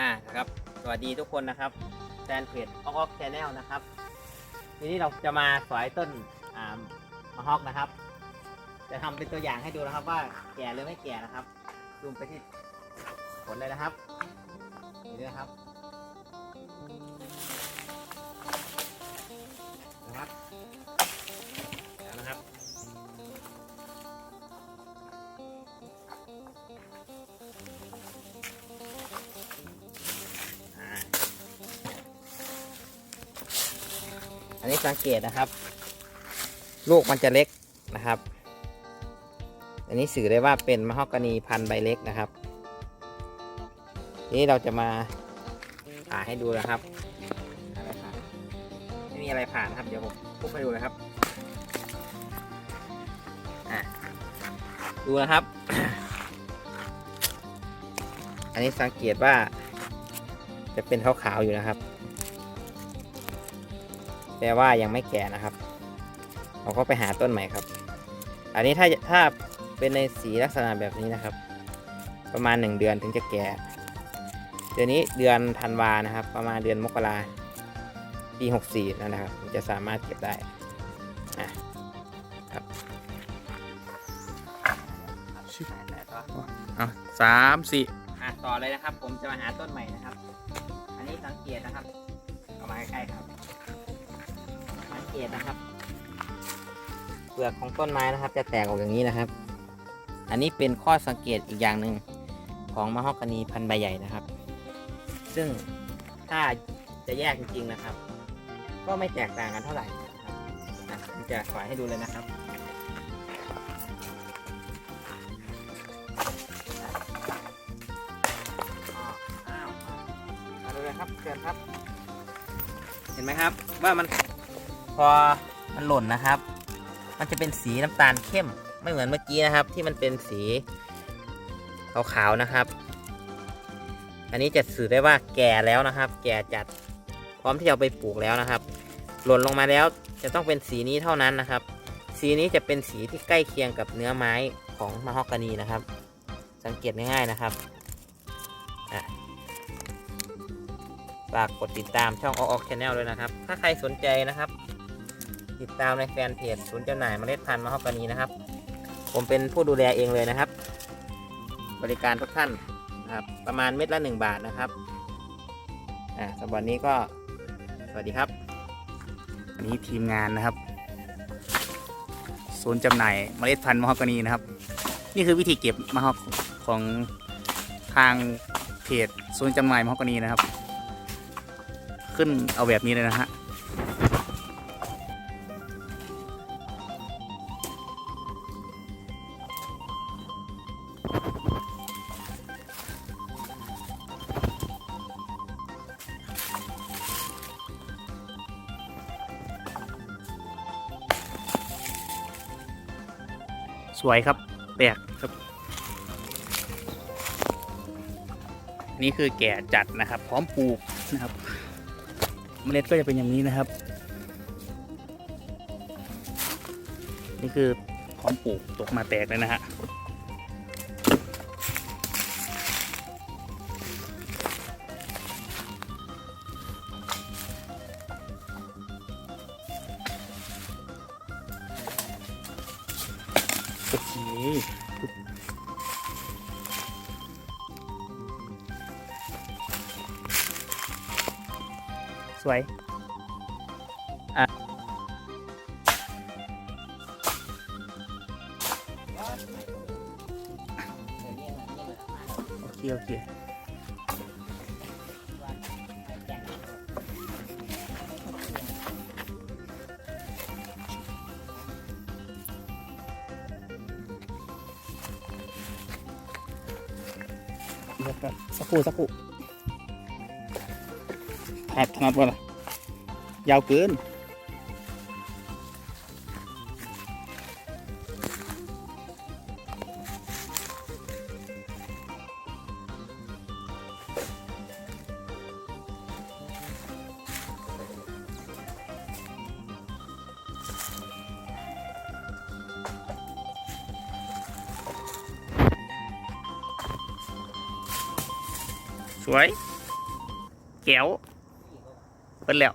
อ่านะครับ สวัสดีทุกคนนะครับแฟนเพจออกออกแชนแนลนะครับ ทีนี้เราจะมาสอยต้นอ่ามะฮอกนะครับ จะทำเป็นตัวอย่างให้ดูนะครับ ว่าแก่หรือไม่แก่นะครับซูมไปที่ผลเลยนะครับนี่นะครับ นนี้สังเกตนะครับ ลูกมันจะเล็กนะครับ อันนี้สื่อได้ว่าเป็นมะฮอกกานีพันธุ์ใบเล็กนะครับ นี้เราจะมาผ่าให้ดูนะครับไม่มีอะไรผ่านครับ เดี๋ยวผมพุบให้ดูเลยครับดูนะครับ อันนี้สังเกตว่าจะเป็นขาวๆอยู่นะครับ แปลว่ายังไม่แก่นะครับ เราก็ไปหาต้นใหม่ครับ อันนี้ถ้าถ้าเป็นในสีลักษณะแบบนี้นะครับ ประมาณ 1 เดือนถึงจะแก่ เดือนนี้เดือนธันวานะครับ ประมาณเดือนมกราปี 64นั่นนะครับถึงจะสามารถเก็บได้อะครับเอาสามสี่อะต่อเลยนะครับ ผมจะมาหาต้นใหม่นะครับ อันนี้สังเกตนะครับเอามาใกล้ๆครับสัง เกตนะครับ เปลือกของต้นไม้นะครับ จะแตกออกอย่างนี้นะครับ อันนี้เป็นข้อสังเกตอีกอย่างหนึ่งของมะฮอกกานีพันธุ์ใบใหญ่นะครับ ซึ่งถ้าจะแยกจริงๆนะครับ ก็ไม่แตกต่างกันเท่าไหร่นะครับอะผมจะขอให้ดูเลยนะครับ มาดูเลยครับเชิญครับ เห็นไหมครับว่ามัน พอมันหล่นนะครับ มันจะเป็นสีน้ำตาลเข้ม ไม่เหมือนเมื่อกี้นะครับ ที่มันเป็นสีขาวๆนะครับ อันนี้จะสื่อได้ว่าแก่แล้วนะครับ แก่จัดพร้อมที่จะเอาไปปลูกแล้วนะครับ หล่นลงมาแล้วจะต้องเป็นสีนี้เท่านั้นนะครับ สีนี้จะเป็นสีที่ใกล้เคียงกับเนื้อไม้ของมะฮอกกานีนะครับ สังเกตง่ายๆนะครับฝากกดติดตามช่องออกแชนแนลด้วยนะครับ ถ้าใครสนใจนะครับ ติดตามในแฟนเพจศูนย์จำหน่ายเมล็ดพันธุ์มะฮอกกานีนะครับ ผมเป็นผู้ดูแลเองเลยนะครับ บริการทุกท่านนะครับ ประมาณเม็ดละ 1 บาทนะครับอ่าสำหรับวันนี้ก็สวัสดีครับอันนี้ทีมงานนะครับศูนย์จำหน่ายเมล็ดพันธุ์มะฮอกกานีนะครับ นี่คือวิธีเก็บมะฮอกของทางเพจศูนย์จำหน่ายมะฮอกกานีนะครับ ขึ้นเอาแบบนี้เลยนะฮะ สวยครับ แปลกครับ นี่คือแก่จัดนะครับ พร้อมปลูกนะครับ เมล็ดก็จะเป็นอย่างนี้นะครับ นี่คือพร้อมปลูกตกมาแตกเลยนะฮะ โอเคสวยโอเค โอเค สักครู่สักครู่แอบถนัดก่อนนะยาวเกิน สวยแก้วเปิดแล้ว